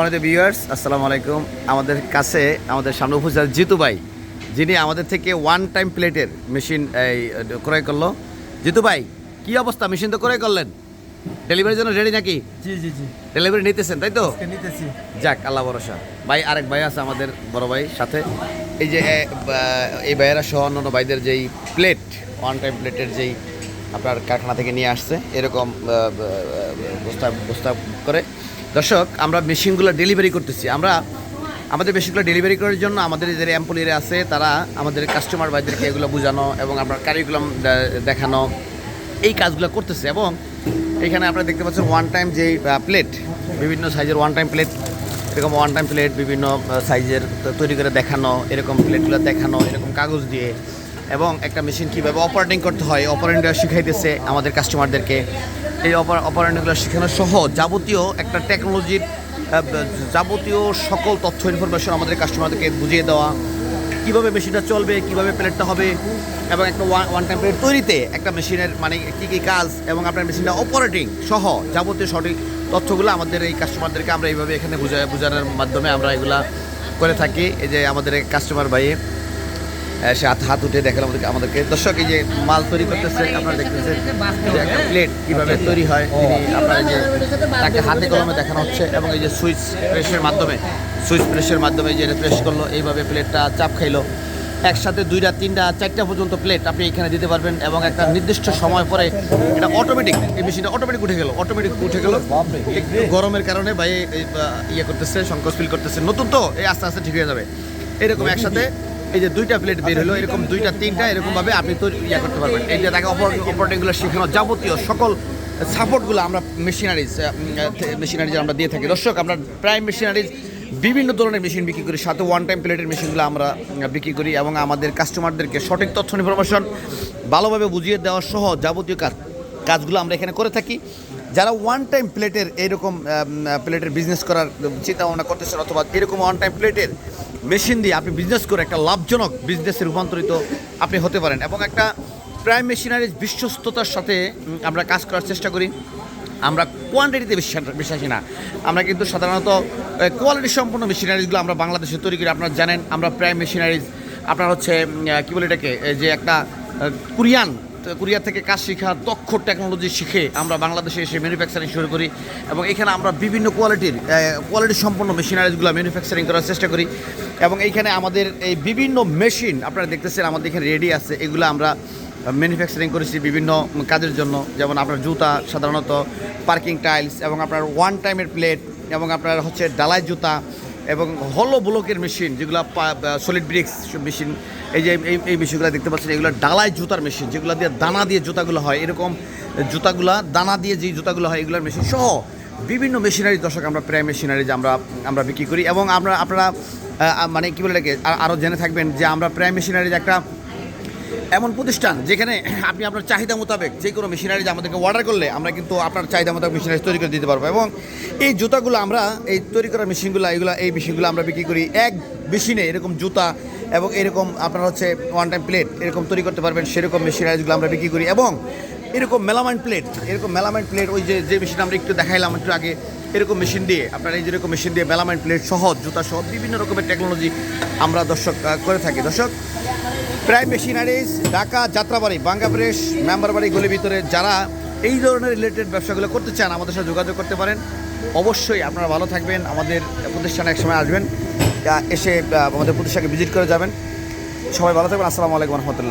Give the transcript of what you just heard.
আমাদের ভিউয়ার্স আসসালামু আলাইকুম। আমাদের কাছে আমাদের সামনে উপস্থিত জিতু ভাই যিনি আমাদের থেকে ওয়ান টাইম প্লেটের মেশিন এই ক্রয় করল। জিতু ভাই কি অবস্থা? মেশিন তো ক্রয় করলেন? ডেলিভারির জন্য রেডি নাকি? জি জি জি। ডেলিভারি নিতেছেন তাই তো? নিতেছি। যাক আল্লাহ ভরসা। ভাই আরেক ভাই আছে আমাদের বড় ভাই সাথে। এই যে এই ভাইয়েরা সহ অন্যান্য ভাইদের যেই প্লেট ওয়ান টাইম প্লেটের যেই আপনার কারখানা থেকে নিয়ে আসছে এরকম বস্তা বস্তা করে। দর্শক, আমরা মেশিনগুলো ডেলিভারি করতেছি। আমরা আমাদের মেশিনগুলো ডেলিভারি করার জন্য আমাদের যে এমপ্লয়িরা আছে, তারা আমাদের কাস্টমার ভাইদেরকে এগুলো বোঝানো এবং আপনার কারিকুলাম দেখানো এই কাজগুলো করতেছে এবং এখানে আপনারা দেখতে পাচ্ছেন ওয়ান টাইম যে প্লেট বিভিন্ন সাইজের ওয়ান টাইম প্লেট এরকম ওয়ান টাইম প্লেট বিভিন্ন সাইজের তৈরি করে দেখানো, এরকম প্লেটগুলো দেখানো, এরকম কাগজ দিয়ে এবং একটা মেশিন কীভাবে অপারেটিং করতে হয় অপারেটিংটা শিখাইতেছে আমাদের কাস্টমারদেরকে এই অপারেটিংগুলো শেখানো সহ যাবতীয় একটা টেকনোলজির যাবতীয় সকল তথ্য ইনফরমেশন আমাদের কাস্টমারদেরকে বুঝিয়ে দেওয়া কীভাবে মেশিনটা চলবে কীভাবে প্লেটটা হবে এবং একটা ওয়ান ওয়ান টাইম প্লেট তৈরিতে একটা মেশিনের মানে কী কী কাজ এবং আপনার মেশিনটা অপারেটিং সহ যাবতীয় সঠিক তথ্যগুলো আমাদের এই কাস্টমারদেরকে আমরা এইভাবে এখানে বুঝা বোঝানোর মাধ্যমে আমরা এগুলা করে থাকি। এই যে আমাদের কাস্টমার ভাই আহ, সে হাত হাত উঠে দেখাল আমাদেরকে আমাদেরকে। দর্শক এই যে মাল তৈরি করতেছে আপনারা দেখতেছেন যে একটা প্লেট কীভাবে তৈরি হয়। তিনি আপনার যে তাকে হাতে কলমে দেখানো হচ্ছে এবং এই যে সুইচ প্রেসের মাধ্যমে সুইচ প্রেসের মাধ্যমে এই যে এটা প্রেস করল এইভাবে প্লেটটা চাপ খাইলো। একসাথে দুইটা তিনটা চারটা পর্যন্ত প্লেট আপনি এখানে দিতে পারবেন এবং একটা নির্দিষ্ট সময় পরে এটা অটোমেটিক এই মেশিনটা অটোমেটিক উঠে গেল অটোমেটিক উঠে গেল। গরমের কারণে ভাই ইয়ে করতেছে সংকোচ ফিল করতেছে। নতুন তো এই আস্তে আস্তে ঠিক হয়ে যাবে। এরকম একসাথে এই যে দুইটা প্লেট বের হলো, এরকম দুইটা, তিনটা এরকম ভাবে আপনি তো ইয়ে করতে পারবেন। এই যে তাকে অপারেটিংগুলো শেখানো যাবতীয় সকল সাপোর্টগুলো আমরা মেশিনারিজ মেশিনারিজ আমরা দিয়ে থাকি। দর্শক, আমরা প্রায় মেশিনারিজ বিভিন্ন ধরনের মেশিন বিক্রি করি, সাথে ওয়ান টাইম প্লেটের মেশিনগুলো আমরা বিক্রি করি এবং আমাদের কাস্টমারদেরকে সঠিক তথ্য ইনফরমেশন ভালোভাবে বুঝিয়ে দেওয়া সহ যাবতীয় কাজ, কাজগুলো আমরা এখানে করে থাকি। যারা ওয়ান টাইম প্লেটের এরকম প্লেটের বিজনেস করার চিন্তা ভাবনা করতেছেন অথবা এরকম ওয়ান টাইম প্লেটের মেশিন দিয়ে আপনি বিজনেস করে একটা লাভজনক বিজনেসে রূপান্তরিত আপনি হতে পারেন এবং একটা প্রাইম মেশিনারিজ বিশ্বস্ততার সাথে আমরা কাজ করার চেষ্টা করি। আমরা কোয়ান্টিটিতে বিশ্বাস না। আমরা কিন্তু সাধারণত কোয়ালিটি সম্পন্ন মেশিনারিজগুলো আমরা বাংলাদেশে তৈরি করি। আপনারা জানেন, আমরা প্রাইম মেশিনারিজ আপনার হচ্ছে কী বলে এটাকে? যে একটা কোরিয়ান কোরিয়া থেকে কাজ শেখা, দক্ষ টেকনোলজি শিখে আমরা বাংলাদেশে এসে ম্যানুফ্যাকচারিং শুরু করি এবং এখানে আমরা বিভিন্ন কোয়ালিটির কোয়ালিটি সম্পন্ন মেশিনারিজগুলো ম্যানুফ্যাকচারিং করার চেষ্টা করি। এবং এইখানে আমাদের এই বিভিন্ন মেশিন আপনারা দেখতেছেন আমাদের এখানে রেডি আছে, এগুলো আমরা ম্যানুফ্যাকচারিং করেছি বিভিন্ন কাজের জন্য। যেমন আপনার জুতা সাধারণত পার্কিং টাইলস এবং আপনার ওয়ান টাইমের প্লেট এবং আপনার হচ্ছে ডালাই জুতা। এবং হলো ব্লকের মেশিন, যেগুলো সলিড ব্রিক্স মেশিন, এই যে, এই এই মেশিনগুলো দেখতে পাচ্ছেন, এগুলো ডালাই জুতার মেশিন, যেগুলো দিয়ে দানা দিয়ে জুতাগুলো হয়। এরকম জুতাগুলা, দানা দিয়ে যে জুতাগুলো হয়, এগুলোর মেশিন সহ বিভিন্ন মেশিনারি দর্শক আমরা প্রায় মেশিনারি যে আমরা আমরা বিক্রি করি। এবং আমরা, আপনারা মানে কী বলে এটাকে, আ- আরও জেনে থাকবেন যে আমরা প্রায় যে একটা এমন প্রতিষ্ঠান যেখানে আপনি আপনার চাহিদা মোতাবেক যে কোনো মেশিনারিজ আমাদেরকে অর্ডার করলে আমরা কিন্তু আপনার চাহিদা মোতাবেক মেশিনারিজ তৈরি করে দিতে পারব। এবং এই জুতাগুলো আমরা, এই তৈরি করা মেশিনগুলো এইগুলো এই মেশিনগুলো আমরা বিক্রি করি এক মেশিনে এরকম জুতা এবং এরকম আপনার হচ্ছে ওয়ান টাইম প্লেট এরকম তৈরি করতে পারবেন, সেরকম মেশিনারিজগুলো আমরা বিক্রি করি এবং এরকম মেলামাইন প্লেট এরকম মেলামাইন প্লেট ওই যে যে মেশিন আমরা একটু দেখাইলাম একটু আগে, এরকম মেশিন দিয়ে, আপনার এই যেরকম মেশিন দিয়ে মেলামাইন প্লেট সহ, জুতা সহ বিভিন্ন রকমের টেকনোলজি আমরা দর্শক করে থাকি। দর্শক প্রায় মেশিনারিজ ঢাকা যাত্রাবাড়ি বাঙ্গাপ্রেস মেম্বারবাড়ি গলির ভিতরে যারা এই ধরনের রিলেটেড ব্যবসাগুলো করতে চান, আমাদের সাথে যোগাযোগ করতে পারেন। অবশ্যই আপনারা ভালো থাকবেন, আমাদের প্রতিষ্ঠানে একসময় আসবেন। এসে আমাদের প্রতিষ্ঠানকে ভিজিট করে যাবেন। সবাই ভালো থাকবেন, আসসালামু আলাইকুম রহমতুল্লাহ।